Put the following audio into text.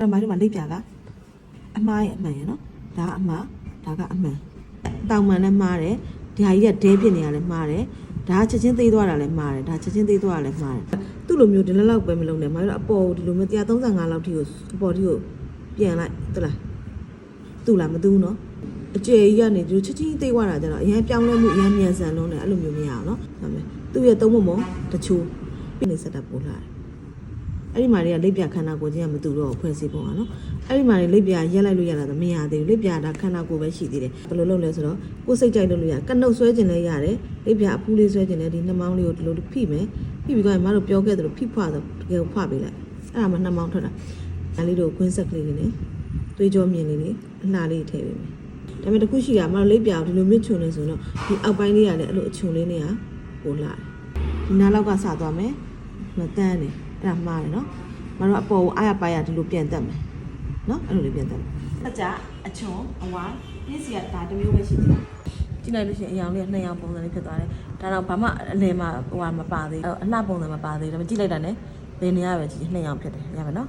အဲ့တော့မိုင်းတို့မှာလိပ်ပြကအမှားရဲ့အမှန်ရယ်နော်ဒါကအမှားဒါကအမှန်တောင်မှန်လည်းမှားတယ်ဒီဟာကြီးကဒဲဖြစ်နေရလဲမှားတယ်ဒါကချက်ချင်းသေးသွားတာလည်းမှားတယ်ဒါချက်ချင်းသေးသွားတာလည်းမှားတယ်သူ့လိုမျိုးဒီလောက်လောက်ပဲမလုပ်နဲ့မိုင်းတို့အပေါ်ကိုဒီလိုမျိုး135လောက်ထိကိုအပေါ်ထိကိုပြန်လိုက်တလားသူ့လားမသူ့နော်အကျယ်ကြီးကနေဒီလိုချက်ချင်းသေးသွားတာကျတော့အရင်ပြောင်းလဲမှုအရင်မြန်ဆန်လုံးတယ်အဲ့လိုမျိုးမရအောင်နော်ဒါပေမဲ့သူ့ရဲ့သုံးမမတချို့ပြနေစက်တာပို့လာတယ် အဲ့ဒီမှာတွေကလက်ပြခန္ဓာကိုယ်ချင်းကမတူတော့ဖွဲ့စည်းပုံอ่ะเนาะအဲ့ဒီမှာတွေလက်ပြရက်လိုက်လို့ရတာတော့မရသေးဘူးလက်ပြဒါခန္ဓာကိုယ်ပဲရှိသေးတယ်ဘယ်လိုလုပ်လဲဆိုတော့ကိုယ်စိတ်ကြိုက်လို့လို့ရကနှုတ်ဆွဲခြင်းလည်းရတယ်လက်ပြအဖူးလေးဆွဲခြင်းလည်းဒီနှမောင်းလေးကိုဒီလိုဖိမယ်ဖိပြီးတော့မတို့ပြောခဲ့သလိုဖိဖွာတော့တကယ်ဖပေးလိုက်အဲ့ဒါမှနှမောင်းထွက်တာဒါလေးတို့ကွင်းဆက်ကလေးတွေနဲ့သွေးကြောမြင်လေးတွေအလှလေးထည့်ပေးမယ်ဒါပေမဲ့တခုရှိတာမတို့လက်ပြဒီလိုမြင့်ချုံနေဆိုတော့ဒီအောက်ပိုင်းလေးကလည်းအဲ့လိုအချုံလေးတွေကပိုလာတယ်ဒီနားလောက်ကစသွားမယ် မတန်းတယ်အဲ့ဒါမှားတယ်နော်မတို့အပေါ်ကိုအားရပါရဒီလိုပြန်တက်မယ်နော်အဲ့လိုလေးပြန်တက်မယ်အကြအချွန်အဝါပြည့်စီကဒါတစ်မျိုးပဲရှိသေးတယ်ကြည့်လိုက်လို့ရှိရင်အရောင်လေးကနှစ်ရောင်ပုံစံလေးဖြစ်သွားတယ်ဒါတော့ဘာမှအလယ်မှာဟိုဟာမပါသေးဘူးအလှပုံစံမပါသေးဘူးဒါပေမဲ့ကြည့်လိုက်တာ ਨੇ ဘယ်နေရပဲကြည့်နှစ်ရောင်ဖြစ်တယ်ရမယ်နော်